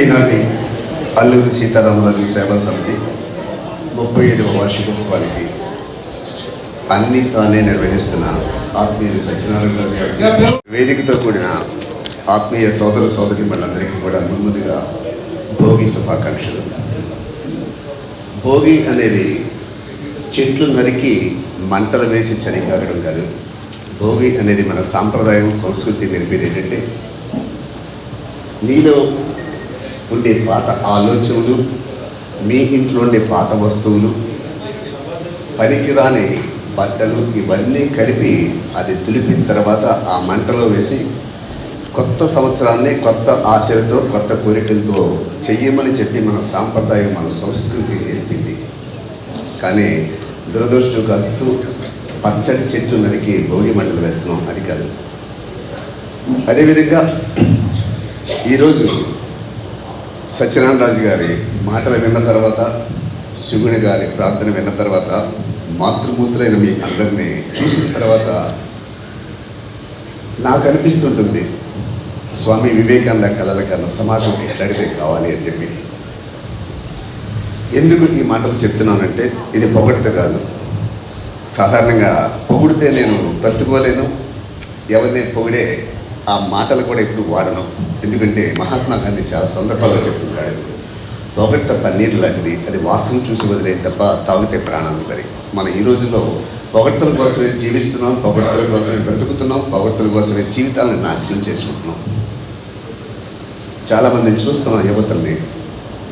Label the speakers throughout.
Speaker 1: ఈనాటి అల్లూరి సీతారామరాజు సేవా సమితి ముప్పై ఐదవ వార్షికోత్సవానికి అన్ని తానే నిర్వహిస్తున్న ఆత్మీయ సత్యనారాయణ గారి గారికి వేదికతో కూడిన ఆత్మీయ సోదర సోదరి మనందరికీ కూడా ముందుగా భోగి శుభాకాంక్షలు. భోగి అనేది చెట్లు నరికి మంటలు వేసి చలికారడం కాదు. భోగి అనేది మన సాంప్రదాయం సంస్కృతి నేర్పేది ఏంటంటే నీలో ఉండే పాత ఆలోచనలు మీ ఇంట్లో ఉండే పాత వస్తువులు పనికిరాని బట్టలు ఇవన్నీ కలిపి అది తులిపిన తర్వాత ఆ మంటలో వేసి కొత్త సంవత్సరాన్ని కొత్త ఆశలతో కొత్త కోరికలతో చెయ్యమని చెప్పి మన సాంప్రదాయం మన సంస్కృతి నేర్పింది. కానీ దురదృష్టవశాత్తు పచ్చడి చెట్లు నరికి భోగి మంటలు వేస్తున్నాం. అది కాదు. అదేవిధంగా ఈరోజు సత్యనారాయణ రాజు గారి మాటలు విన్న తర్వాత శివుని గారి ప్రార్థన విన్న తర్వాత మాతృమూర్తులైన మీ అందరినీ చూసిన తర్వాత నాకు అనిపిస్తుంటుంది స్వామి వివేకానంద కళల కన్నా సమాజం ఎట్లాడితే కావాలి అని చెప్పి. ఎందుకు ఈ మాటలు చెప్తున్నానంటే ఇది పొగడ్త కాదు. సాధారణంగా పొగిడితే నేను తట్టుకోలేను ఎవరిని పొగిడే ఆ మాటలు కూడా ఎప్పుడు వాడను. ఎందుకంటే మహాత్మా గాంధీ చాలా సందర్భాల్లో చెప్తుంటాడు పొగట్ట నీరు లాంటిది అది వాసన చూసి వదిలే తప్ప తాగితే ప్రాణాలు మరి. మన ఈ రోజుల్లో పొగడ్తల కోసమే జీవిస్తున్నాం పొగడ్తల కోసమే బ్రతుకుతున్నాం పొగడ్తల కోసమే జీవితాలను నాశనం చేసుకుంటున్నాం. చాలామందిని చూస్తున్నాం యువతల్ని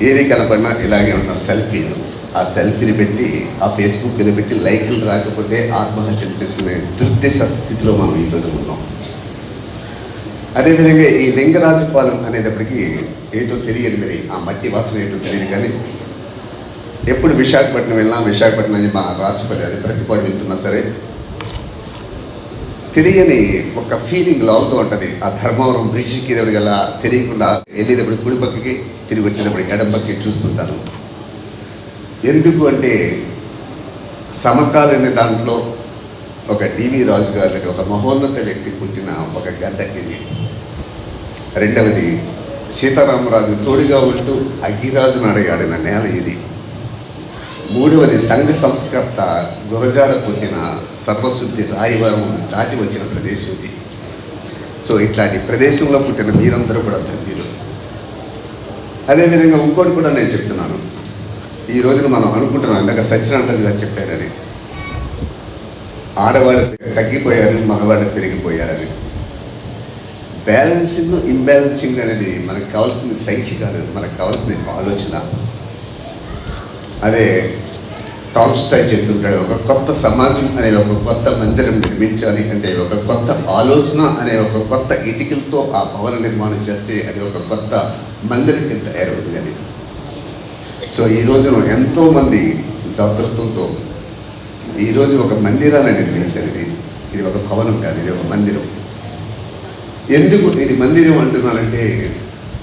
Speaker 1: ఏది కనపడినా ఇలాగే ఉంటారు సెల్ఫీలు. ఆ సెల్ఫీలు పెట్టి ఆ ఫేస్బుక్లు పెట్టి లైక్లు రాకపోతే ఆత్మహత్యలు చేసుకునే దుర్దేశ స్థితిలో మనం ఈరోజు ఉన్నాం. అదేవిధంగా ఈ లింగరాజపాలెం అనేటప్పటికీ ఏదో తెలియదు మరి. ఆ మట్టి వాసన ఏంటో తెలియదు కానీ ఎప్పుడు విశాఖపట్నం వెళ్ళినా విశాఖపట్నం అని మా రాజపల్లి అది ప్రతిపాటు వెళ్తున్నా సరే తెలియని ఒక ఫీలింగ్ లాగుతూ ఉంటుంది. ఆ ధర్మవరం బ్రిడ్జికి గల తెలియకుండా వెళ్ళేటప్పుడు కుడి పక్కకి తిరిగి వచ్చేటప్పుడు ఎడం పక్కకి చూస్తుంటాను. ఎందుకు అంటే సమకాలీన దాంట్లో ఒక డివి రాజు గారి ఒక మహోన్నత వ్యక్తి పుట్టిన ఒక గడ్డ ఇది. రెండవది సీతారామరాజు తోడుగా ఉంటూ అగ్గిరాజును అడిగాడిన నేల ఇది. మూడవది సంఘ సంస్కర్త గురజాడ పుట్టిన సర్వశుద్ధి రాయవరం దాటి వచ్చిన ప్రదేశం ఇది. సో ఇట్లాంటి ప్రదేశంలో పుట్టిన మీరందరూ కూడా ధన్యులు. అదేవిధంగా ఇంకోటి కూడా నేను చెప్తున్నాను. ఈ రోజున మనం అనుకుంటున్నాం ఇందాక సత్యనారాయణ గారు చెప్పారని. ఆడవాళ్ళు తగ్గిపోయారు మగవాళ్ళు పెరిగిపోయారని. బ్యాలెన్సింగ్ ఇంబ్యాలెన్సింగ్ అనేది మనకు కావాల్సింది సంఖ్య కాదు మనకు కావాల్సింది ఆలోచన. అదే టాల్స్టాయ్ చెప్తుంటాడు ఒక కొత్త సమాజం అనే ఒక కొత్త మందిరం నిర్మించాలి అంటే ఒక కొత్త ఆలోచన అనే ఒక కొత్త ఇటుకలతో ఆ భవన నిర్మాణం చేస్తే అది ఒక కొత్త మందిరం కింద తయారవుతుందని సో ఈ రోజున ఎంతో మంది దాతృత్వంతో ఈరోజు ఒక మందిరాన్ని నిర్మించారు ఇది ఇది ఒక భవనం కాదు ఇది ఒక మందిరం. ఎందుకు ఇది మందిరం అంటున్నానంటే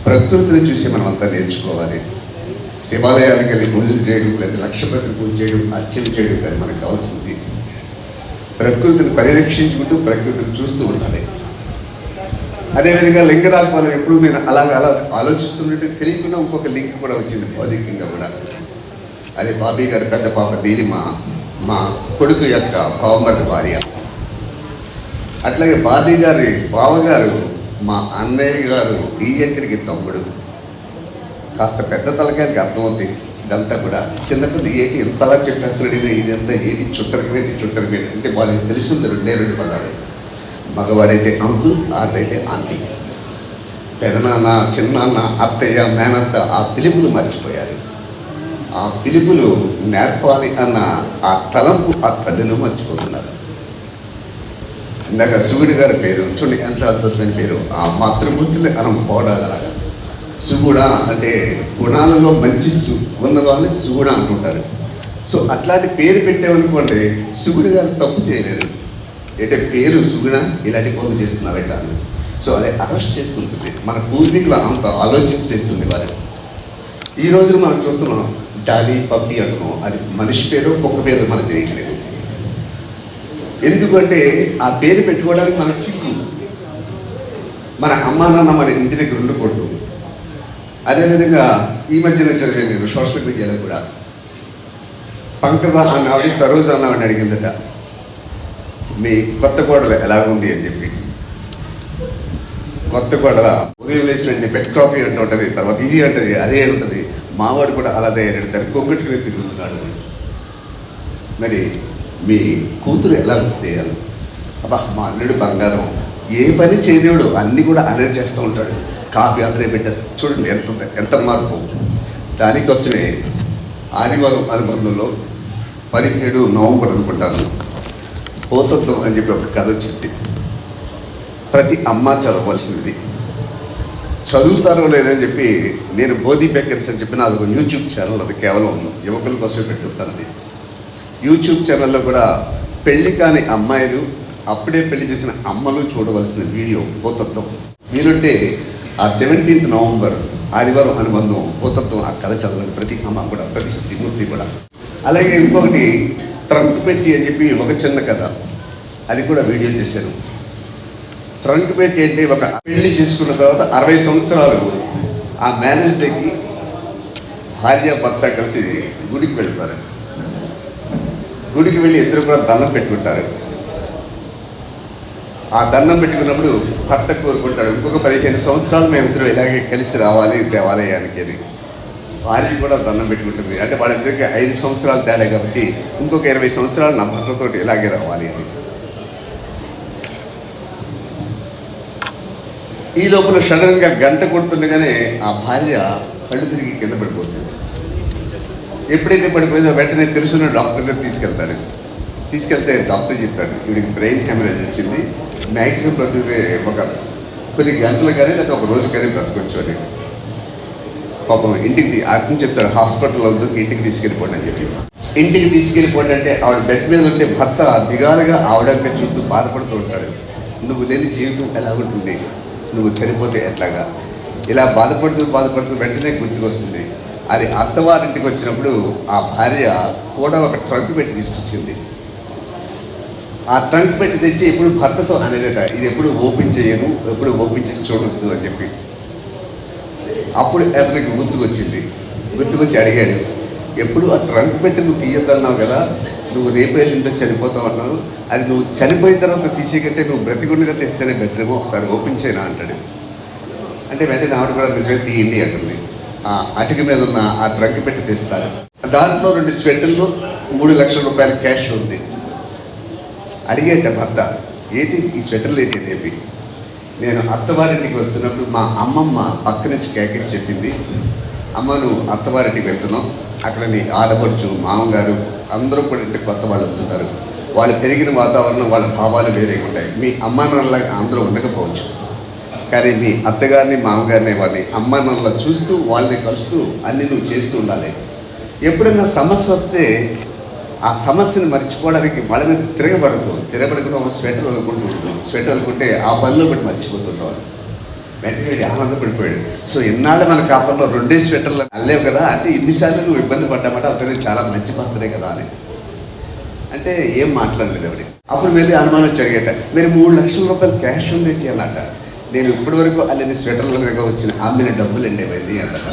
Speaker 1: ప్రకృతిని చూసి మనం అంతా నేర్చుకోవాలి. శివాలయాలకు వెళ్ళి పూజలు చేయడం లేదా లక్షపతి పూజ చేయడం అర్చన చేయడం కాదు మనకు కావాల్సింది. ప్రకృతిని పరిరక్షించుకుంటూ ప్రకృతిని చూస్తూ ఉండాలి. అదేవిధంగా లింగరాజపాలెం ఎప్పుడు నేను అలాగ అలా ఆలోచిస్తున్నట్టు తెలియకుండా ఇంకొక లింక్ కూడా వచ్చింది భౌతికంగా కూడా. అది బాబీ గారు పెద్ద పాప దీని మా కొడుకు యొక్క బావమర్ది భార్య. అట్లాగే బాబీ గారి బావగారు మా అన్నయ్య గారు ఈ ఎక్కడికి తమ్ముడు. కాస్త పెద్ద తలకాయకి అర్థమవుతాయి ఇదంతా కూడా చిన్నపిల్ల ఏటి ఇంతలా చెప్పేస్తున్నాడు ఇది ఇదంతా ఏటి? చుట్టరికమేటి చుట్టరికమేటి అంటే వాళ్ళకి తెలిసింది రెండే రెండు పదాలు. మగవాడైతే అంకుల్ ఆడైతే ఆంటీ. పెదనాన్న చిన్నాన్న అత్తయ్య మేనత్త ఆ పిలుపులు మర్చిపోయారు. ఆ పిలుపులు నేర్పాలి అన్న ఆ తలంపు ఆ తల్లిని మర్చిపోతున్నారు. ఇందాక శివుడి గారి పేరు చూడండి ఎంత అద్భుతమైన పేరు ఆ మాతృబుద్ధిని మనం పోడాలలాగా అలాగా. సుగుణ అంటే గుణాలలో మంచి సు ఉన్న వాళ్ళని సుగుణ అంటుంటారు. సో అట్లాంటి పేరు పెట్టామనుకోండి సుగుడు గారు తప్పు చేయలేరు. అంటే పేరు సుగుణ ఇలాంటి పనులు చేస్తున్నారట అని. సో అది అరెస్ట్ చేస్తుంటుంది. మన పూర్వీకులు అంత ఆలోచన చేస్తుంది వారు. ఈ రోజు మనం చూస్తున్నాం డాలీ పప్పి అనుకో అది మనిషి పేరు కుక్క పేరు మనకు తెలియట్లేదు. ఎందుకంటే ఆ పేరు పెట్టుకోవడానికి మనకు సిగ్గు. మన అమ్మా నాన్న మన ఇంటి దగ్గర ఉండకూడదు. అదేవిధంగా ఈ మధ్యన చదివాను నేను సోషల్ మీడియాలో కూడా పంకజ అన్నవాడి సరోజ అన్నవాడిని అడిగిందట మీ కొత్త కోడలు ఎలాగుంది అని చెప్పి. కొత్త కోడల ఉదయం లేచిన బెడ్ కాఫీ అంటూ ఉంటుంది తర్వాత ఇది అంటది అదే ఉంటుంది. మావాడు కూడా అలా తయారు తను కొగ్గట్టుకుని తిరుగుతున్నాడు మరి మీ కూతురు ఎలా చేయాలి? అబ్బా మా అల్లుడు బంగారం. ఏ పని చేయలేడు. అన్నీ కూడా అనే చేస్తూ ఉంటాడు. కాఫీ అతనే పెట్టేస్తాడు చూడండి ఎంత ఎంత మార్పు. దానికోసమే ఆదివారం అనుబంధంలో పదిహేడు నవంబర్ అనుకుంటాను. పోతత్వం అని చెప్పి ఒక కథ వచ్చింది. ప్రతి అమ్మ చదవలసినది చదువుతారో లేదని చెప్పి నేను బోధి బెక్కర్స్ అని చెప్పి నాది ఒక యూట్యూబ్ ఛానల్ అది కేవలం యువకుల కోసమే పెడుతుంటాను అది. యూట్యూబ్ ఛానల్లో కూడా పెళ్ళి కాని అమ్మాయిలు అప్పుడే పెళ్ళి చేసిన అమ్మలు చూడవలసిన వీడియో భూతత్వం. మీరుంటే ఆ సెవెంటీన్త్ నవంబర్ ఆదివారం అనుబంధం భూతత్వం ఆ కథ చదవండి ప్రతి అమ్మ కూడా ప్రతి శక్తిమూర్తి కూడా. అలాగే ఇంకొకటి ట్రంక్ పెట్టి అని చెప్పి ఒక చిన్న కథ. అది కూడా వీడియో చేశాను. ట్రంక్ పెట్టి అంటే ఒక పెళ్ళి చేసుకున్న తర్వాత అరవై సంవత్సరాలు ఆ మ్యారేజ్ డేకి భార్య భర్త కలిసి గుడికి వెళ్తారు. గుడికి వెళ్ళి ఇద్దరు కూడా దండం పెట్టుకుంటారు. ఆ దండం పెట్టుకున్నప్పుడు భర్త కోరుకుంటాడు ఇంకొక పదిహేను సంవత్సరాలు మేమిద్దరం ఇలాగే కలిసి రావాలి దేవాలయానికి అని. భార్య కూడా దండం పెట్టుకుంటుంది. అంటే వాళ్ళిద్దరికి ఐదు సంవత్సరాలు తేడా కాబట్టి ఇంకొక ఇరవై సంవత్సరాలు నా భర్తతో ఇలాగే రావాలి అని. ఈ లోపల సడన్గా గంట కొడుతుండగానే ఆ భార్య కళ్ళు తిరిగి కింద పడిపోతుంది. ఎప్పుడైతే పడిపోయిందో వెంటనే తెలుసున్న డాక్టర్ దగ్గర తీసుకెళ్తాడు. తీసుకెళ్తే డాక్టర్ చెప్తాడు వీడికి బ్రెయిన్ హ్యామరేజ్ వచ్చింది. మ్యాక్సిమం బ్రతికే ఒక కొన్ని గంటలు కానీ లేదా ఒక రోజు కానీ బ్రతకొచ్చు అని. పాపం ఇంటికి అర్థం చెప్తాడు హాస్పిటల్ వద్దు ఇంటికి తీసుకెళ్ళిపోండి అని చెప్పి. ఇంటికి తీసుకెళ్ళిపోండి అంటే ఆవిడ బెడ్ మీద ఉంటే భర్త దిగాలుగా ఆవిడ చూస్తూ బాధపడుతూ ఉంటాడు. నువ్వు లేని జీవితం ఎలా ఉంటుంది నువ్వు చనిపోతే ఎట్లాగా? ఇలా బాధపడుతూ బాధపడుతూ వెంటనే గుర్తుకొస్తుంది. అది అత్తవారింటికి వచ్చినప్పుడు ఆ భార్య కూడా ఒక ట్రంక్ పెట్టి తీసుకొచ్చింది. ఆ ట్రంక్ పెట్టి తెచ్చి ఎప్పుడు భర్తతో అనేదట ఇది ఎప్పుడు ఓపెన్ చేయను ఎప్పుడు ఓపెన్ చేసి చూడొద్దు అని చెప్పి. అప్పుడు అతనికి గుర్తుకొచ్చింది. గుర్తుకొచ్చి అడిగాడు ఎప్పుడు ఆ ట్రంక్ పెట్టి నువ్వు తీయొద్దన్నావు కదా? నువ్వు రేపు ఎల్లుండో చనిపోతావు అన్నావు అది నువ్వు చనిపోయిన తర్వాత తీసేకంటే నువ్వు బ్రతికుండగా తెస్తేనే బెటరేమో ఒకసారి ఓపెన్ చేయనా అంటాడు. అంటే వెంటనే ఆవిడ కూడా నిజమే తీయండి అంటుంది. ఆ అటుకు మీద ఉన్న ఆ ట్రంక్ పెట్టి తీస్తారు. దాంట్లో రెండు స్వెటర్లు మూడు లక్షల రూపాయల క్యాష్ ఉంది. అడిగేట భర్త ఏంటి ఈ స్వెటర్లు ఏంటి చెప్పి? నేను అత్తవారింటికి వస్తున్నప్పుడు మా అమ్మమ్మ పక్క నుంచి కేకేసి చెప్పింది అమ్మను అత్తవారింటికి వెళ్తున్నాం. అక్కడ నీ ఆడపడుచు మామగారు అందరూ కూడా ఇంటికి కొత్త వాళ్ళు వస్తుంటారు. వాళ్ళు పెరిగిన వాతావరణం వాళ్ళ భావాలు వేరేగా ఉంటాయి. మీ అమ్మా అందరూ ఉండకపోవచ్చు. కానీ మీ అత్తగారిని మామగారిని వాడిని అమ్మా నాన్నలా చూస్తూ వాళ్ళని కలుస్తూ అన్ని నువ్వు చేస్తూ ఉండాలి. ఎప్పుడైనా సమస్య వస్తే ఆ సమస్యను మర్చిపోవడానికి వాళ్ళ మీద తిరగబడకు తిరగబడకుండా స్వెటర్ వదులుకుంటూ ఉంటాం స్వెటర్ వదులుకుంటే ఆ పనిలో కూడా మర్చిపోతుంటాం వెంటనే వీడు ఆనందపడిపోయాడు సో ఇన్నాళ్ళు మన కాపంలో రెండే స్వెటర్లు అల్లేవు కదా అంటే ఇన్నిసార్లు నువ్వు ఇబ్బంది పడ్డామంటే అతను చాలా మంచి భర్తనే కదా అని. అంటే ఏం మాట్లాడలేదు ఆవిడ. అప్పుడు వెళ్ళి అనుమానం వచ్చి అడిగట మీరు మూడు లక్షల రూపాయలు క్యాష్ ఉంది ఏంటి అన్నట. నేను ఇప్పటి వరకు అల్లిన స్వెటర్ల మీద వచ్చిన అమ్మిన డబ్బులు ఎండేపోయింది అన్నట.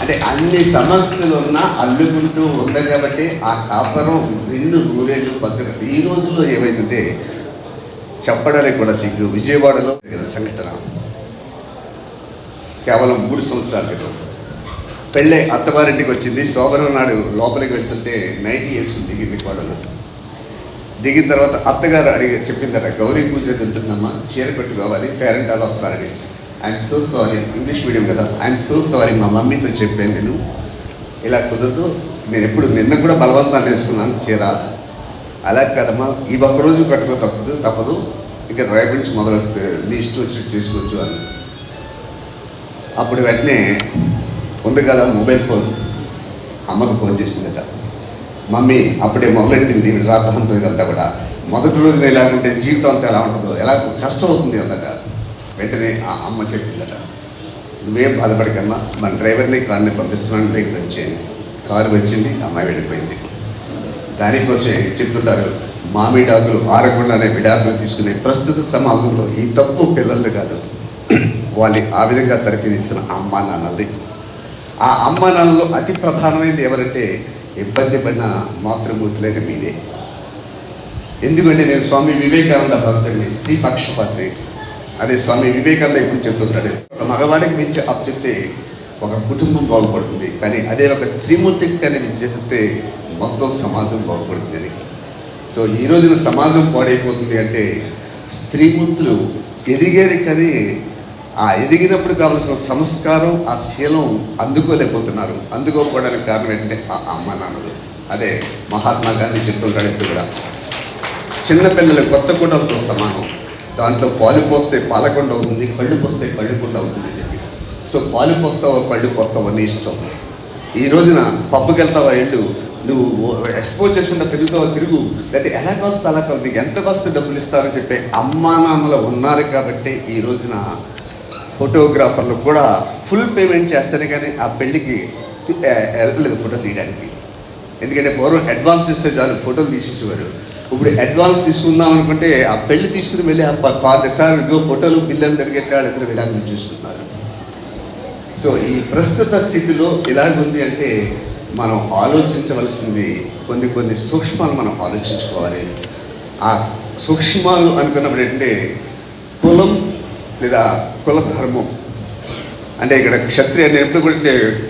Speaker 1: అంటే అన్ని సమస్యలు ఉన్నా అల్లుకుంటూ ఉంది కాబట్టి ఆ కాపరం రెండు నూరేళ్ళు పచ్చగా ఈ రోజుల్లో ఏమైందంటే చెప్పడానికి కూడా సిగ్గు. విజయవాడలో సంఘటన. కేవలం మూడు సంవత్సరాల క్రితం. పెళ్ళే అత్తవారింటికి వచ్చింది. శోభనం నాడు లోపలికి వెళ్తుంటే నైటీ వేసుకుని దిగింది కోడలు. దిగిన తర్వాత అత్తగారు అడిగి చెప్పిందట గౌరీ పూజ తింటుందమ్మా చీర పెట్టుకోవాలి పేరెంట్ వాళ్ళు వస్తారని. I'm so sorry English medium కదా. ఐఎమ్ సో సారీ మా మమ్మీతో చెప్పాను నేను. ఇలా కుదరదు. నేను ఎప్పుడు నిన్న కూడా బలవంతాన్ని వేసుకున్నాను చీర. అలా కదమ్మా ఈ ఒక్క రోజు కట్టుకో తప్పదు తప్పదు. ఇంకా రేపు నుంచి మొదలు మీ ఇష్టం వచ్చినట్టు చేసుకోవచ్చు అని. అప్పుడు వెంటనే ఉంది కదా మొబైల్ ఫోన్. అమ్మకు ఫోన్ చేసిందట. మమ్మీ అప్పుడే మొదలెట్టింది వీడు రాద్దాంతో ఇదంతా కూడా. మొదటి రోజున ఎలా ఉంటే జీవితం అంతా ఎలా ఉంటుందో ఎలా కష్టం అవుతుంది అందట వెంటనే ఆ అమ్మ చెప్పిందట. నువ్వేం బాధపడకమ్మా మన డ్రైవర్ని కార్ని పంపిస్తున్నాను ఇక్కడ వచ్చేయండి. కారు వచ్చింది అమ్మాయి వెళ్ళిపోయింది. దానికోసమే చెప్తుంటారు మామిడాకులు ఆరకుండానే విడాకులు తీసుకునే ప్రస్తుత సమాజంలో ఈ తప్పు పిల్లలు కాదు. వాళ్ళని ఆ విధంగా తరపిదిస్తున్న అమ్మ నాన్నది ఆ అమ్మ నాన్నలో అతి ప్రధానమైనది ఎవరంటే ఇబ్బంది పడిన మాతృమూర్తులైన మీదే ఎందుకంటే నేను స్వామి వివేకానంద భక్తుడిని స్త్రీ పక్షపాతిని. అదే స్వామి వివేకానంద ఎప్పుడు చెప్తుంటాడు ఒక మగవాడికి మించి అప్పు చెప్తే ఒక కుటుంబం బాగుపడుతుంది. కానీ అదే ఒక స్త్రీమూర్తికి కానీ చెప్తే మొత్తం సమాజం బాగుపడుతుంది అని సో ఈ రోజున సమాజం పాడైపోతుంది అంటే స్త్రీమూర్తులు ఎదిగేది కానీ ఆ ఎదిగినప్పుడు కావలసిన సంస్కారం ఆ శీలం అందుకోలేకపోతున్నారు. అందుకోకపోవడానికి కారణం ఏంటంటే ఆ అమ్మ నాన్నలు. అదే మహాత్మా గాంధీ చెప్తుంటాడు ఇప్పుడు కూడా. చిన్నపిల్లలు కొత్త కుండలతో సమానం. దాంట్లో పాలు పోస్తే పాలకొండ అవుతుంది కళ్ళు పోస్తే కళ్ళు అవుతుంది అని చెప్పి. సో పాలు పోస్తావో కళ్ళు పోస్తావో నీ ఇష్టం. ఈ రోజున పబ్బుకి వెళ్తావా ఎల్లు నువ్వు ఎక్స్పోజ్ చేసుకుంటా తిరుగుతావా తిరుగు. లేకపోతే ఎలా కావస్తే అలా కావాలి. నీకు ఎంత కాస్తే డబ్బులు ఇస్తారని చెప్పే అమ్మా నాన్నలు ఉన్నారు కాబట్టి ఈ రోజున ఫోటోగ్రాఫర్లు కూడా ఫుల్ పేమెంట్ చేస్తేనే కానీ ఆ పెళ్ళికి వెళ్ళలేదు ఫోటోలు తీయడానికి. ఎందుకంటే పూర్వం అడ్వాన్స్ ఇస్తే చాలు ఫోటోలు తీసేసేవారు. ఇప్పుడు అడ్వాన్స్ తీసుకుందాం అనుకుంటే ఆ పెళ్ళి తీసుకుని వెళ్ళి ఆ సార్ ఇదిగో ఫోటోలు పిల్లలు తిరిగేట ఇద్దరు విడాకులు చూస్తున్నారు సో ఈ ప్రస్తుత స్థితిలో ఎలాగుంది అంటే మనం ఆలోచించవలసింది కొన్ని కొన్ని సూక్ష్మాలు మనం ఆలోచించుకోవాలి. ఆ సూక్ష్మాలు అనుకున్నప్పుడు ఏంటంటే కులం లేదా కుల ధర్మం. అంటే ఇక్కడ క్షత్రియ నేను ఎప్పుడు కూడా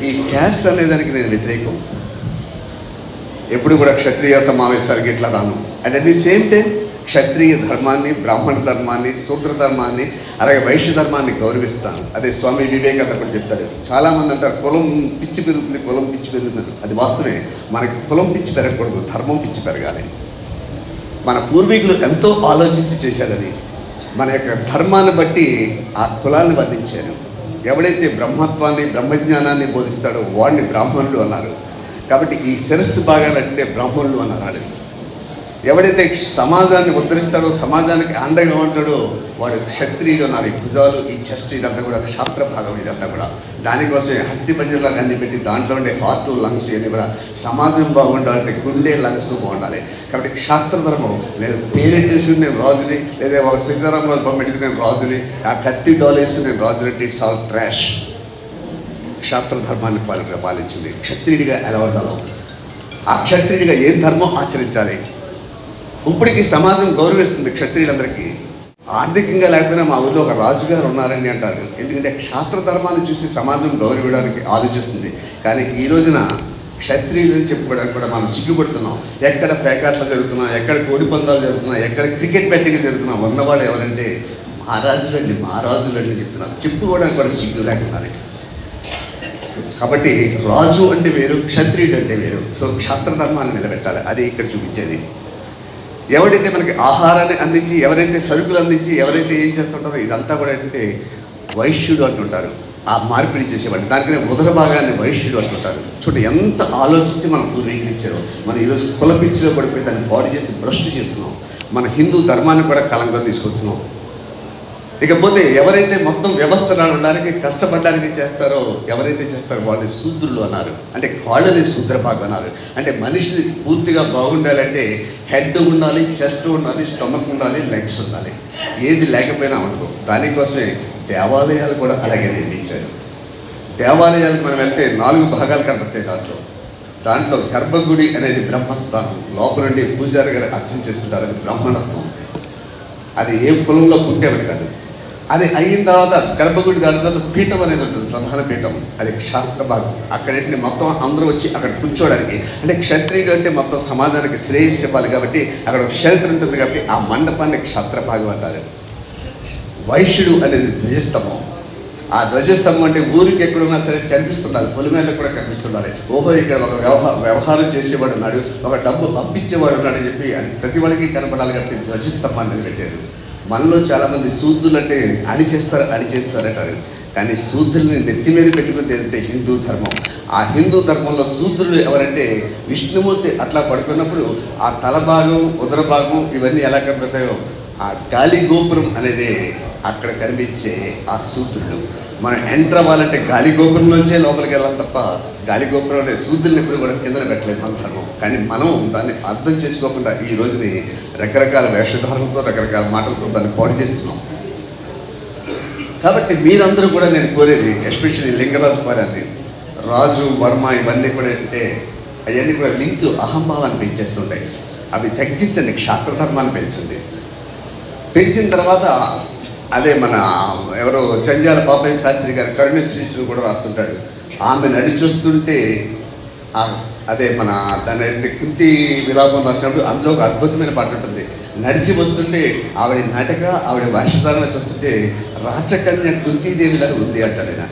Speaker 1: ఈ క్యాస్ట్ అనే దానికి నేను వ్యతిరేకం. ఎప్పుడు కూడా క్షత్రియ సమావేశాలకి ఇట్లా రాను. And at the same time క్షత్రియ ధర్మాన్ని బ్రాహ్మణ ధర్మాన్ని శూద్ర ధర్మాన్ని అలాగే వైశ్య ధర్మాన్ని గౌరవిస్తాను. అదే స్వామి వివేకానంద కూడా చెప్తాడు. చాలామంది అంటారు కులం పిచ్చి పెరుగుతుంది కులం పిచ్చి పెరుగుతుంది. అది వాస్తవమే. మనకి కులం పిచ్చి పెరగకూడదు ధర్మం పిచ్చి పెరగాలి. మన పూర్వీకులు ఎంతో ఆలోచించి చేశారు అది. మన యొక్క ధర్మాన్ని బట్టి ఆ కులాన్ని వర్ణించారు. ఎవడైతే బ్రహ్మత్వాన్ని బ్రహ్మజ్ఞానాన్ని బోధిస్తాడో వాడిని బ్రాహ్మణుడు అన్నారు. కాబట్టి ఈ శిరస్సు భాగాలంటే బ్రాహ్మణులు అన్నారు ఎవడైతే సమాజాన్ని ఉద్ధరిస్తాడో సమాజానికి అండగా ఉంటాడో వాడు క్షత్రియుడు అన్నారు ఈ భుజాలు ఈ చెస్ట్ ఇదంతా కూడా క్షాత్ర భాగం ఇదంతా కూడా. దానికోసమే హస్తి పంజరాలు అన్ని పెట్టి దాంట్లో ఉండే హార్ట్ లంగ్స్ ఇవన్నీ కూడా సమాజం బాగుండాలంటే గుండె లంగ్స్ బాగుండాలి. కాబట్టి క్షాత్ర ధర్మం లేదు పేరెంట్స్ నేను రాజుని లేదా ఒక సీతారామరాజు బొమ్మ నేను రాజుని ఆ కత్తి డాల్ నేను రాజుని అంటే ఇట్స్ ఆల్ ట్రాష్. క్షాత్ర ధర్మాన్ని పాలి పాలించింది. క్షత్రియుడిగా ఎలా ఉండాలో. ఆ క్షత్రియుడిగా ఏం ధర్మం ఆచరించాలి? ఇప్పటికి సమాజం గౌరవిస్తుంది క్షత్రియులందరికీ. ఆర్థికంగా లేకపోయినా మా ఊళ్ళో ఒక రాజుగారు ఉన్నారని అంటారు. ఎందుకంటే క్షాత్ర ధర్మాన్ని చూసి సమాజం గౌరవించడానికి ఆలోచిస్తుంది. కానీ ఈ రోజున క్షత్రియులు చెప్పుకోవడానికి కూడా మనం సిగ్గుపడుతున్నాం. ఎక్కడ పేకాట్లు జరుగుతున్నా ఎక్కడ కోడి పందాలు జరుగుతున్నా ఎక్కడ క్రికెట్ బెట్టింగ్ జరుగుతున్నా ఉన్నవాళ్ళు ఎవరంటే మహారాజులండి మహారాజులండి చెప్తున్నారు. చెప్పుకోవడానికి కూడా సిగ్గు లేకుండా కాబట్టి రాజు అంటే వేరు క్షత్రియుడు అంటే వేరు. సో క్షాత్ర ధర్మాన్ని నిలబెట్టాలి. అది ఇక్కడ చూపించేది. ఎవడైతే మనకి ఆహారాన్ని అందించి ఎవరైతే సరుకులు అందించి ఎవరైతే ఏం చేస్తుంటారో ఇదంతా కూడా ఏంటంటే వైశ్యుడు అంటుంటారు. ఆ మార్పిడి చేసేవాడిని. దానికనే ఉదర భాగాన్ని వైశ్యుడు అంటుంటారు. చూడండి ఎంత ఆలోచించి మనం పూర్వీకులు ఇచ్చారో మనం ఈరోజు కులపిచ్చిలో పడిపోయి దాన్ని బాడీ చేసి భ్రష్టు చేస్తున్నాం. మన హిందూ ధర్మాన్ని కూడా కలంగా తీసుకొస్తున్నాం. ఇకపోతే ఎవరైతే మొత్తం వ్యవస్థ నడవడానికి కష్టపడడానికి చేస్తారో ఎవరైతే చేస్తారో వాళ్ళని శూద్రులు అన్నారు. అంటే కాళ్ళని శూద్రభాగం అన్నారు. అంటే మనిషి పూర్తిగా బాగుండాలంటే హెడ్ ఉండాలి చెస్ట్ ఉండాలి స్టమక్ ఉండాలి లెగ్స్ ఉండాలి. ఏది లేకపోయినా ఉండదు. దానికోసమే దేవాలయాలు కూడా అలాగే నిర్మించారు. దేవాలయాలకు మనం వెళ్తే నాలుగు భాగాలు కనబడతాయి దాంట్లో. దాంట్లో గర్భగుడి అనేది బ్రహ్మస్థానం. లోపల నుండి పూజారి గారు అర్చన చేస్తుంటారు అది బ్రహ్మణత్వం అది ఏ కులంలో పుట్టేవారు కాదు. అది అయిన తర్వాత గర్భగుడి దాని తర్వాత పీఠం అనేది ఉంటుంది ప్రధాన పీఠం. అది క్షాత్ర భాగం. అక్కడేంటి మొత్తం అందరూ వచ్చి అక్కడ కూర్చోవడానికి. అంటే క్షత్రియుడు అంటే మొత్తం సమాజానికి శ్రేయస్ చెప్పాలి కాబట్టి అక్కడ ఒక షెల్టర్ ఉంటుంది కాబట్టి ఆ మండపాన్ని క్షాత్ర భాగం అంటారు. వైశ్యుడు అనేది ధ్వజస్తంభం. ఆ ధ్వజస్తంభం అంటే ఊరికి ఎక్కడున్నా సరే కనిపిస్తుండాలి. పొలిమేరలో కూడా కనిపిస్తుండాలి. ఓహో ఇక్కడ ఒక వ్యవహార వ్యవహారం చేసేవాడు ఉన్నాడు. ఒక డబ్బు పంపించేవాడు ఉన్నాడు అని చెప్పి అది ప్రతి వాళ్ళకి కనపడాలి కాబట్టి ధ్వజస్తంభాన్ని పెట్టారు మనలో చాలా మంది అంటే అని చేస్తారు అని చేస్తారంటారు కానీ శూద్రుల్ని నెత్తి మీద పెట్టుకుంది హిందూ ధర్మం. ఆ హిందూ ధర్మంలో శూద్రులు ఎవరంటే విష్ణుమూర్తి అట్లా పడుకున్నప్పుడు ఆ తల భాగం ఉదర భాగం ఇవన్నీ ఎలా కనబడతాయో ఆ గాలి గోపురం అనేది అక్కడ కనిపించే ఆ శూద్రుడు మనం ఎంటర్ అవ్వాలంటే గాలి గోపురం నుంచే లోపలికి వెళ్ళాలి తప్ప గాలి గోపురం అనే శూద్రుని ఎప్పుడు కూడా కిందన పెట్టలేదు మన ధర్మం. కానీ మనం దాన్ని అర్థం చేసుకోకుండా ఈ రోజుని రకరకాల వేషధారణలతో రకరకాల మాటలతో దాన్ని పాడు చేస్తున్నాం. కాబట్టి మీరందరూ కూడా నేను కోరేది ఎస్పెషల్లీ లింగరాజు పారాన్ని రాజు వర్మ ఇవన్నీ కూడా అంటే అవన్నీ కూడా లింక్ అహంభావాన్ని పెంచేస్తుంటాయి. అవి తగ్గించండి క్షాత్రధర్మాన్ని పెంచండి. పెంచిన తర్వాత అదే మన ఎవరో జంజాల పాపయ్య శాస్త్రి గారి కరుణ శ్రీశ్వరు కూడా రాస్తుంటాడు. ఆమె నడి చూస్తుంటే అదే మన దాని కుంతి విలాపం రాసినప్పుడు అందులో ఒక అద్భుతమైన పాట ఉంటుంది. నడిచి వస్తుంటే ఆవిడ నటక ఆవిడ వర్షధారణ చూస్తుంటే రాచకన్య కుంతీదేవిలాగా ఉంది అంటాడు ఆయన.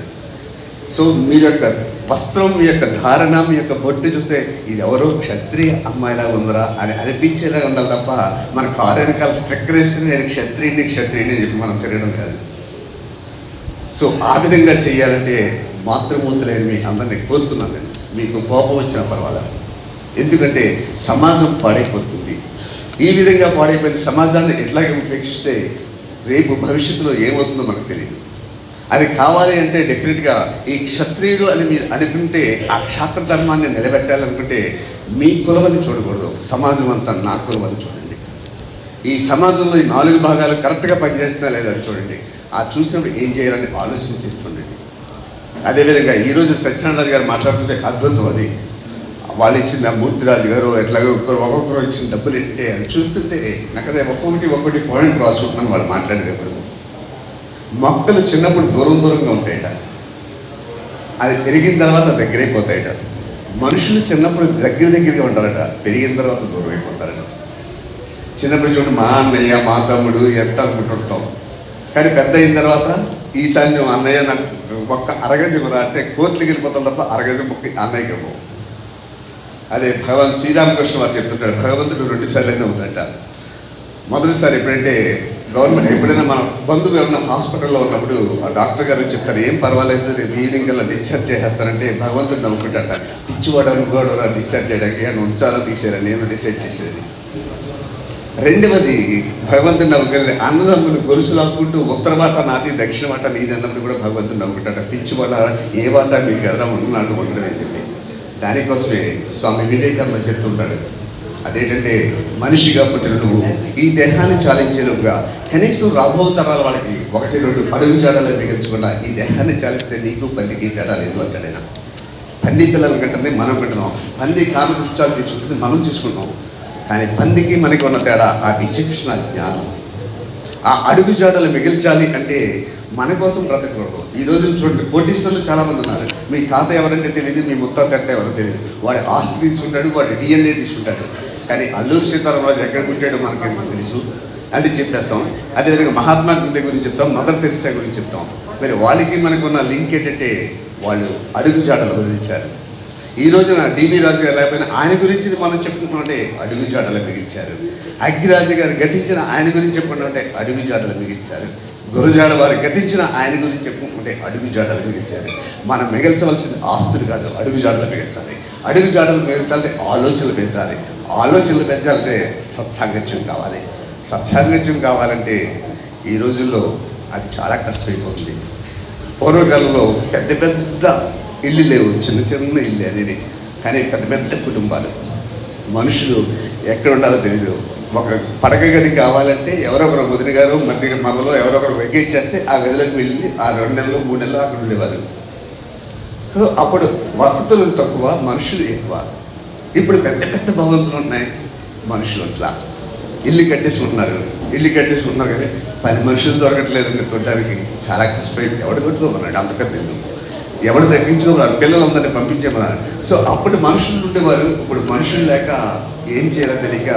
Speaker 1: సో మీ యొక్క వస్త్రం మీ యొక్క ధారణ మీ యొక్క బొట్టు చూస్తే ఇది ఎవరో క్షత్రియ అమ్మాయిలా ఉందరా అని అనిపించేలా ఉండాలి తప్ప మన కారు వెనకాల స్ట్రక్కర్ వేసుకుని నేను క్షత్రియుని క్షత్రియుని చెప్పి మనం తిరగడం కాదు. సో ఆ విధంగా చేయాలంటే మాతృమూర్తులైన మీ అందరినీ కోరుతున్నాను నేను. మీకు కోపం వచ్చిన పర్వాలేదు. ఎందుకంటే సమాజం పాడైపోతుంది. ఈ విధంగా పాడైపోయిన సమాజాన్ని ఎట్లాగే ఉపేక్షిస్తే రేపు భవిష్యత్తులో ఏమవుతుందో మనకు తెలియదు అది కావాలి అంటే డెఫినెట్గా ఈ క్షత్రియుడు అని మీరు అనుకుంటే ఆ క్షాత్ర ధర్మాన్ని నిలబెట్టాలనుకుంటే మీ కులమని చూడకూడదు. సమాజం అంతా నా కులమని చూడండి. ఈ సమాజంలో ఈ నాలుగు భాగాలు కరెక్ట్గా పనిచేస్తున్నా లేదని చూడండి. ఆ చూసినప్పుడు ఏం చేయాలని ఆలోచన చేస్తుండండి. అదేవిధంగా ఈరోజు సత్యనారాయణ గారు మాట్లాడుతుంటే అద్భుతం అది వాళ్ళు ఇచ్చిన మూర్తిరాజు గారు ఎట్లాగో ఒక్కరు ఒక్కొక్కరు ఇచ్చిన డబ్బులు ఏంటే అది చూస్తుంటే నాకు అదే ఒక్కొక్కటి ఒక్కొక్కటి పాయింట్ రాసుకుంటున్నాను వాళ్ళు మాట్లాడేటప్పుడు మొక్కలు చిన్నప్పుడు దూరం దూరంగా ఉంటాయట. అది పెరిగిన తర్వాత దగ్గరైపోతాయట. మనుషులు చిన్నప్పుడు దగ్గర దగ్గరగా ఉంటారట. పెరిగిన తర్వాత దూరం అయిపోతారట. చిన్నప్పుడు చూడండి మా అన్నయ్య మా తమ్ముడు ఎంత అనుకుంటుంటాం. కానీ పెద్ద అయిన తర్వాత ఈశాన్యం అన్నయ్య నాకు ఒక్క అరగజిమరా రా అంటే కోర్టుకి వెళ్ళిపోతాం తప్ప అరగజం ఒక్క అన్నయ్యకి ఇవ్వవు అదే భగవాన్ శ్రీరామకృష్ణ వారు చెప్తుంటాడు భగవంతుడు రెండు సార్లు ఉందంట. మొదటిసారి ఎప్పుడంటే గవర్నమెంట్ ఎప్పుడైనా మన బంధువు ఏమన్నా హాస్పిటల్లో ఉన్నప్పుడు ఆ డాక్టర్ గారు చెప్తారు ఏం పర్వాలేదు రేపు ఈవినింగ్ కల్లా డిశ్చార్జ్ చేసేస్తారంటే భగవంతుడు నవ్వుకుంటాట పిచ్చివాడు అనుకోవడం డిశ్చార్జ్ చేయడానికి అని ఉంచాలో తీసేయాలని నేను డిసైడ్ చేసేది. రెండవది భగవంతుడు నవ్వుకునేది అన్నదమ్ములు గొలుసు లాక్కుంటూ ఉత్తర బాట నాది దక్షిణ బాట నీది అన్నప్పుడు కూడా భగవంతుడు నవ్వుకుంటాడు పిచ్చి వాళ్ళ ఏ వాట మీకు కదా ఉన్నాడు ఉండడం అని చెప్పి. దానికోసమే స్వామి వివేకానంద చెప్తుంటాడు. అదేంటంటే మనిషిగా పుట్టిన నువ్వు ఈ దేహాన్ని చాలించేలోగా కనీసం రాబో తరాల వాళ్ళకి ఒకటి రెండు అడుగు చాడాలని మిగిల్చకుండా ఈ దేహాన్ని చాలిస్తే నీకు పందికి తేడా లేదు అంటాడు ఆయన. పంది పిల్లలు కంటే మనం కంటున్నాం పంది కామకృత్యాలు తీసుకుంటుంది మనం చూసుకుంటాం కానీ పందికి మనకి ఉన్న తేడా ఆ విచక్షణ జ్ఞానం. ఆ అడుగు జాడలు మిగిల్చాలి అంటే మన కోసం బ్రతకూడదు ఈ రోజు చూడండి కోటీశ్వరులు చాలా మంది ఉన్నారు. మీ తాత ఎవరంటే తెలియదు మీ ముత్తాత అంటే ఎవరో తెలియదు వాడి ఆస్తి తీసుకుంటాడు వాడి డిఎన్ఏ తీసుకుంటాడు. కానీ అల్లూరి సీతారామరాజు ఎక్కడ పుట్టాడో మనకేమో తెలుసు అది చెప్పేస్తాం. అదేవిధంగా మహాత్మా గాంధీ గురించి చెప్తాం మదర్ తెరిసా గురించి చెప్తాం. మరి వాళ్ళకి మనకున్న లింక్ ఏంటంటే వాళ్ళు అడుగు జాడలు వదిలించారు. ఈ రోజున డిబి రాజు గారు లేకపోయినా ఆయన గురించి మనం చెప్పుకుంటుంటే అడుగు జాడలు మిగిల్చారు. అగ్గిరాజు గారు గతించిన ఆయన గురించి చెప్పుకుంటుంటే అడుగు జాడలు మిగిల్చారు. గురుజాడ వారు గతించిన ఆయన గురించి చెప్పుకుంటే అడుగు జాడలు మిగిల్చారు. మనం మిగల్చవలసింది ఆస్తులు కాదు అడుగు జాడలు మిగల్చాలి. అడుగు జాడలు మిగల్చాలంటే ఆలోచనలు పెంచాలి. ఆలోచనలు పెంచాలంటే సత్సాంగత్యం కావాలి. సత్సాంగత్యం కావాలంటే ఈ రోజుల్లో అది చాలా కష్టమైపోతుంది. పూర్వకాలంలో పెద్ద పెద్ద ఇల్లు లేవు చిన్న చిన్న ఇల్లు అనేది కానీ పెద్ద పెద్ద కుటుంబాలు. మనుషులు ఎక్కడ ఉండాలో తెలియదు ఒక పడక గది కావాలంటే ఎవరొకరు మొదటి గారు మధ్య మనలో ఎవరొకరు వెకేట్ చేస్తే ఆ గదిలోకి వెళ్ళి ఆ రెండు నెలలు మూడు నెలలు అక్కడ ఉండేవారు సో అప్పుడు వసతులు తక్కువ మనుషులు ఎక్కువ. ఇప్పుడు పెద్ద పెద్ద భవంతులు ఉన్నాయి మనుషులు అట్లా. ఇల్లు కట్టేసుకుంటున్నారు. ఇల్లు కట్టేసుకుంటున్నారు కానీ పది మనుషులు దొరకట్లేదండి. చూడడానికి చాలా కష్టమైంది. ఎవడు కొట్టుకోమన్నాడు? అంత పెద్ద ఇల్లు. ఎవడు తగ్గించుకోమన్నారు పిల్లలందరినీ పంపించేమన్నారు సో అప్పుడు మనుషులు ఉండేవారు. ఇప్పుడు మనుషులు లేక ఏం చేయాలో తెలియక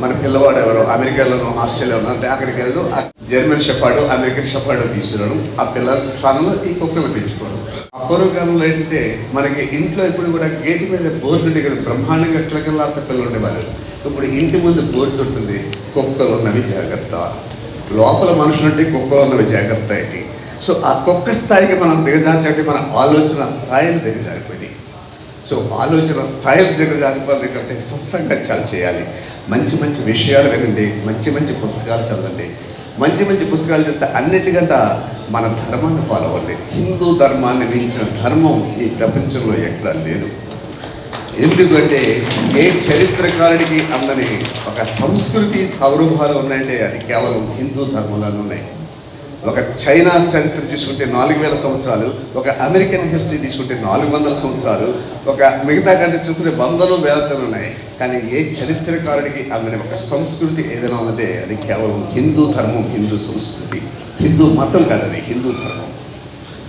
Speaker 1: మన పిల్లవాడు ఎవరు అమెరికాలోనో ఆస్ట్రేలియాలో అంటే అక్కడికి వెళ్ళు ఆ జర్మన్ షెఫాడు అమెరికన్ షెఫాడు తీసుకురావడం ఆ పిల్లల స్థానంలో ఈ కుక్కలు పెంచుకోవడం. అపూర్వకాలంలో అయితే ఏంటంటే మనకి ఇంట్లో ఇప్పుడు కూడా గేటు మీద బోర్డు ఉండే కదా బ్రహ్మాండంగా కిలకలాడుతూ పిల్లలు ఉండేవారు ఇప్పుడు ఇంటి ముందు బోర్డు ఉంటుంది కుక్కలు ఉన్నవి జాగ్రత్త. లోపల మనుషులు ఉంటే కుక్కలు ఉన్నవి జాగ్రత్త ఏంటి? సో ఆ కుక్క స్థాయికి మనం దిగజార్చంటే మన ఆలోచన స్థాయిని దిగజారిపోయింది సో ఆలోచన స్థాయిలు దిగజారిపోవాలి కంటే సత్సంగత్యాలు చేయాలి. మంచి మంచి విషయాలు వినండి మంచి మంచి పుస్తకాలు చదవండి. మంచి మంచి పుస్తకాలు చేస్తే అన్నిటికంట మన ధర్మాన్ని ఫాలో అవ్వండి. హిందూ ధర్మాన్ని మించిన ధర్మం ఈ ప్రపంచంలో ఎక్కడా లేదు. ఎందుకంటే ఏ చరిత్రకారుడికి అందని ఒక సంస్కృతి సౌరభాలు ఉన్నాయంటే అది కేవలం హిందూ ధర్మంలోనే ఉన్నాయి. ఒక చైనా చరిత్ర తీసుకుంటే నాలుగు వేల సంవత్సరాలు ఒక అమెరికన్ హిస్టరీ తీసుకుంటే నాలుగు వందల సంవత్సరాలు ఒక మిగతా కంట్రీస్ చూస్తుంటే వందలు వేలతలు ఉన్నాయి. కానీ ఏ చరిత్రకారుడికి అందని ఒక సంస్కృతి ఏదైనా ఉన్నదే అది కేవలం హిందూ ధర్మం హిందూ సంస్కృతి. హిందూ మతం కాదని హిందూ ధర్మం.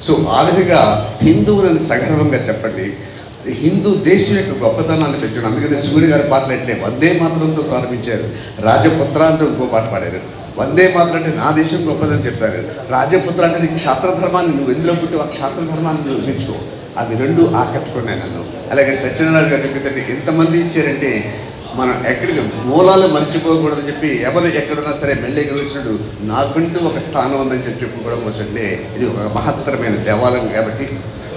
Speaker 1: సో ఆ విధంగా హిందువులను సగర్వంగా చెప్పండి. హిందూ దేశం యొక్క గొప్పతనాన్ని పెంచడం. అందుకని సూర్య గారి పాటలు అంటే వందే మాత్రంతో ప్రారంభించారు. రాజపుత్ర అంటూ ఇంకో పాట పాడారు. వందే మాత్రం అంటే నా దేశం గొప్పదని చెప్పారు. రాజపుత్ర అంటే నీ క్షాత్ర ధర్మాన్ని నువ్వు ఎందులో పుట్టి ఆ క్షాత్ర ధర్మాన్ని నువ్వు నేర్చుకో అవి రెండు ఆకట్టుకున్నాయి నన్ను. అలాగే సత్యనారాయణ గారు చెప్పితే ఎంతమంది ఇచ్చారంటే మనం ఎక్కడికి మూలాలు మర్చిపోకూడదని చెప్పి ఎవరు ఎక్కడున్నా సరే మెల్లి ఎక్కడ వచ్చినట్టు నాకంటూ ఒక స్థానం ఉందని చెప్పి చెప్పుకోవడం కోసం ఇది ఒక మహత్తరమైన దేవాలయం కాబట్టి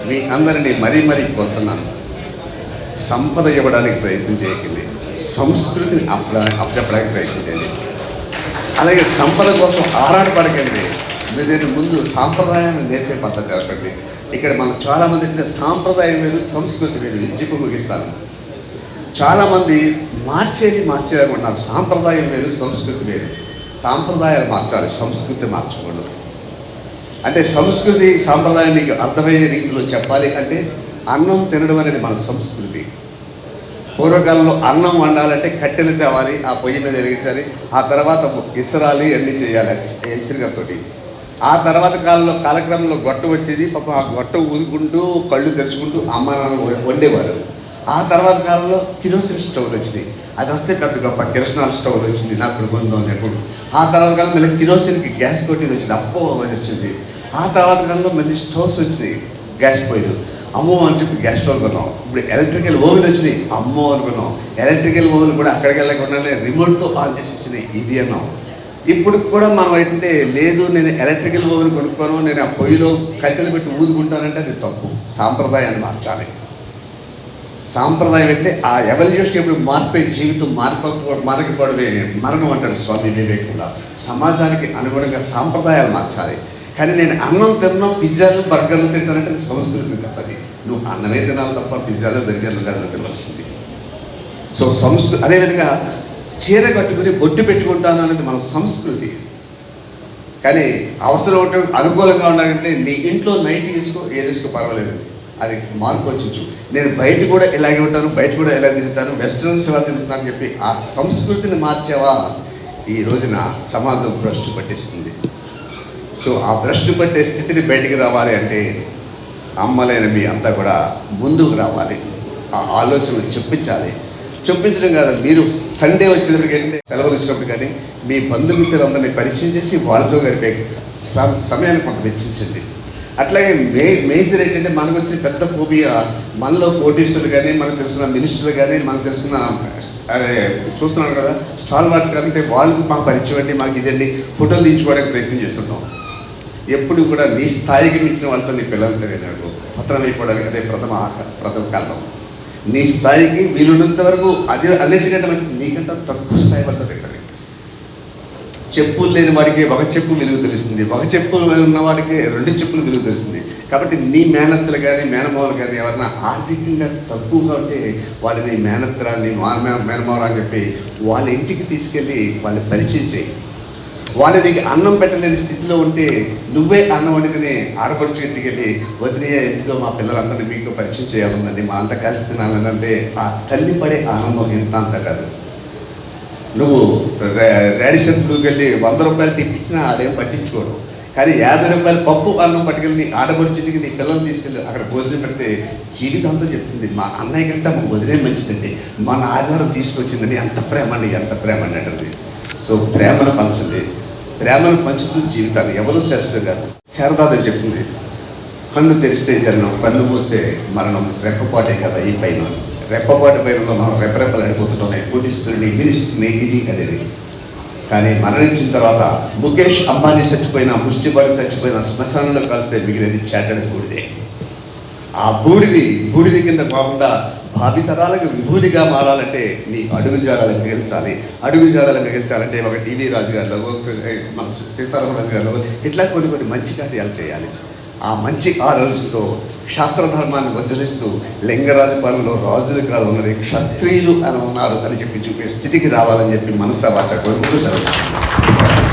Speaker 1: మీ అందరినీ మరీ మరీ కోరుతున్నాను. సంపద ఇవ్వడానికి ప్రయత్నం చేయకండి. సంస్కృతిని అప్ప అప్పచెప్పడానికి ప్రయత్నం చేయండి. అలాగే సంపద కోసం ఆరాటపడకండి. మీరు ముందు సాంప్రదాయాన్ని నేర్పే పద్ధతి జరపండి ఇక్కడ మనం చాలామంది సాంప్రదాయం వేరు సంస్కృతి వేరు. ఇది చెప్పి ముగిస్తాను. చాలామంది మార్చేది మార్చేయాలనుకుంటున్నారు సాంప్రదాయం వేరు సంస్కృతి వేరు. సాంప్రదాయాలు మార్చాలి సంస్కృతి మార్చకూడదు. అంటే సంస్కృతి సాంప్రదాయం అర్థమయ్యే రీతిలో చెప్పాలి అంటే అన్నం తినడం అనేది మన సంస్కృతి. పూర్వకాలంలో అన్నం వండాలంటే కట్టెలు తేవాలి ఆ పొయ్యి మీద వెలిగించాలి ఆ తర్వాత ఇసరాలి అన్ని చేయాలి ఇసురుగారితో ఆ తర్వాత కాలంలో కాలక్రమంలో గొట్ట వచ్చేది పాపం ఆ గొట్ట ఊదుకుంటూ కళ్ళు తెరుచుకుంటూ అమ్మ నాన్న వండేవారు. ఆ తర్వాత కాలంలో కిరోసిన్ స్టవ్లు వచ్చినాయి. అది వస్తే పెద్ద గొప్ప కిరసనాల స్టవ్ వచ్చింది నాకు కొందాం ఎప్పుడు ఆ తర్వాత కాలం మళ్ళీ కిరోసిన్కి గ్యాస్ కొట్టేది వచ్చింది అప్పో అని వచ్చింది. ఆ తర్వాత కాలంలో మళ్ళీ స్టవ్స్ వచ్చినాయి గ్యాస్ పోయిన అమ్మో అని చెప్పి గ్యాస్ స్టవ్ కొన్నాం ఇప్పుడు ఎలక్ట్రికల్ ఓవెన్ వచ్చినాయి అమ్మో అనుకున్నాం. ఎలక్ట్రికల్ ఓవెన్ కూడా అక్కడికి వెళ్ళకుండానే రిమోట్తో ఆన్ చేసి వచ్చినాయి ఇవి అన్నాం. ఇప్పుడు కూడా మనం ఏంటంటే లేదు నేను ఎలక్ట్రికల్ ఓవెన్ కొనుక్కోను నేను ఆ పొయ్యిలో కట్టెలు పెట్టి ఊదుకుంటానంటే అది తప్పు. సాంప్రదాయాన్ని మార్చాలి. సాంప్రదాయం అంటే ఆ ఎవల్యూషన్ ఎప్పుడు మార్పే జీవితం మార్ప మారకపోవడమే మరణం అంటాడు స్వామి వివేకంగా సమాజానికి అనుగుణంగా సాంప్రదాయాలు మార్చాలి. కానీ నేను అన్నం తిన్నా పిజ్జాలు బర్గర్లు తింటానంటే సంస్కృతి తప్పది. నువ్వు అన్నమే తినాలి తప్ప పిజ్జాలు బర్గర్లు కాదు తినవలసింది. సో సంస్కృతి అదేవిధంగా చీర కట్టుకుని బొట్టు పెట్టుకుంటాను అనేది మన సంస్కృతి. కానీ అవసరం ఉంటే అనుకూలంగా ఉండాలంటే నీ ఇంట్లో నైట్ తీసుకో ఏది తీసుకో పర్వాలేదు. అది మార్పు వచ్చచ్చు నేను బయట కూడా ఇలాగే ఉంటాను బయట కూడా ఇలా తిరుగుతాను వెస్ట్రన్స్ ఎలా తిరుగుతాను అని చెప్పి ఆ సంస్కృతిని మార్చేవా ఈ రోజున సమాజం భ్రష్టు పట్టిస్తుంది. సో ఆ భ్రష్టు పట్టే స్థితిని బయటికి రావాలి అంటే అమ్మలైన మీ అంతా కూడా ముందుకు రావాలి. ఆ ఆలోచనలు చెప్పించాలి. చెప్పించడం కాదు మీరు సండే వచ్చినప్పుడు సెలవులు వచ్చినప్పుడు కానీ మీ బంధుమిత్రులందరినీ పరిచయం చేసి వాళ్ళతో గడిపే సమ- సమయాన్ని కొంత వెచ్చించండి. అట్లాగే మే మేజర్ ఏంటంటే మనకు వచ్చిన పెద్ద ఫోబియా మనలో కోటీశ్వరులు కానీ మనకు తెలిసిన మినిస్టర్లు కానీ మనకు తెలిసిన అదే చూస్తున్నాడు కదా స్టాల్ వార్స్ కానీ వాళ్ళకి మాకు పరిచయం అండి మాకు ఇదండి ఫోటోలు తీయించుకోవడానికి ప్రయత్నం చేస్తున్నాం. ఎప్పుడు కూడా నీ స్థాయికి మించిన వాళ్ళతో నీ పిల్లలతో నాకు పత్రం అయిపోవడానికి అదే ప్రథమ ప్రథమ కాలం నీ స్థాయికి వీలున్నంత వరకు అదే అన్నిటికంటే మంచిది నీకంటే తక్కువ స్థాయి పడుతుంది. చెప్పులు లేని వాడికి ఒక చెప్పు విలువ తెలుస్తుంది. ఒక చెప్పు ఉన్న వాడికి రెండు చెప్పులు విలువ తెలుస్తుంది. కాబట్టి నీ మేనత్తలు కానీ మేనమావలు కానీ ఎవరన్నా ఆర్థికంగా తక్కువగా ఉంటే వాళ్ళని మేనత్తరాన్ని మేనమావరా అని చెప్పి వాళ్ళ ఇంటికి తీసుకెళ్ళి వాళ్ళని పరిచయం చేయి. వాళ్ళ నీకు అన్నం పెట్టలేని స్థితిలో ఉంటే నువ్వే అన్నం వండుకుని ఆడపడుచు ఇంటికి వెళ్ళి వదిలే ఎందుకో మా పిల్లలందరినీ మీకు పరిచయం చేయాలన్నది మా అంత కలిసి తినాలంటే ఆ తల్లి పడే ఆనందం ఎంత అంత కాదు. నువ్వు రేడిషన్ బ్లూకి వెళ్ళి వంద రూపాయలు టిప్ ఆడేం పట్టించుకోడు. కానీ యాభై రూపాయలు పప్పు అన్నం పట్టుకెళ్ళి నీ నీ పిల్లల్ని తీసుకెళ్ళి అక్కడ భోజనం పెడితే జీవితంతో చెప్తుంది మా అన్నయ్య కంటే మా వదిలే మంచిదండి. మన ఆధారం తీసుకొచ్చిందని ఎంత ప్రేమ అండి ఎంత ప్రేమ అని అంటుంది. సో ప్రేమను పంచండి. ప్రేమను పంచుతూ జీవితాన్ని ఎవరు శాశ్వతం కాదు. శారదాదేవి చెప్తుంది కన్ను తెరిస్తే జనం కన్ను మూస్తే మరణం రెప్పపాటే కదా ఈ పైన. రెప్పపాటు పైరులో మనం రెప్పరెప్పలు అడిపోతుంటాం కోటీశ్వరుని మినిస్టర్ని ఇది అదేది కానీ మరణించిన తర్వాత ముఖేష్ అంబానీ చచ్చిపోయిన ముష్టిపడి చచ్చిపోయినా శ్మశానంలో కలిస్తే మిగిలినది చేటడి బూడిదే. ఆ బూడిది బూడిది కింద కాకుండా భావితరాలకు విభూతిగా మారాలంటే నీ అడుగు జాడలను మిగిల్చాలి. అడుగు జాడలను మిగిల్చాలంటే ఒక టీవీ రాజు గారిలో మన సీతారామరాజు గారిలో ఇట్లా కొన్ని కొన్ని మంచి కార్యాలు చేయాలి. ఆ మంచి ఆలోచనతో క్షాత్ర ధర్మాన్ని వజ్రిస్తూ లింగరాజు పాలనలో రాజులు కాదు ఉన్నది క్షత్రియులు అని ఉన్నారు అని చెప్పి చూపే స్థితికి రావాలని చెప్పి మనసా వాచ కోరుకుంటూ సెలవు.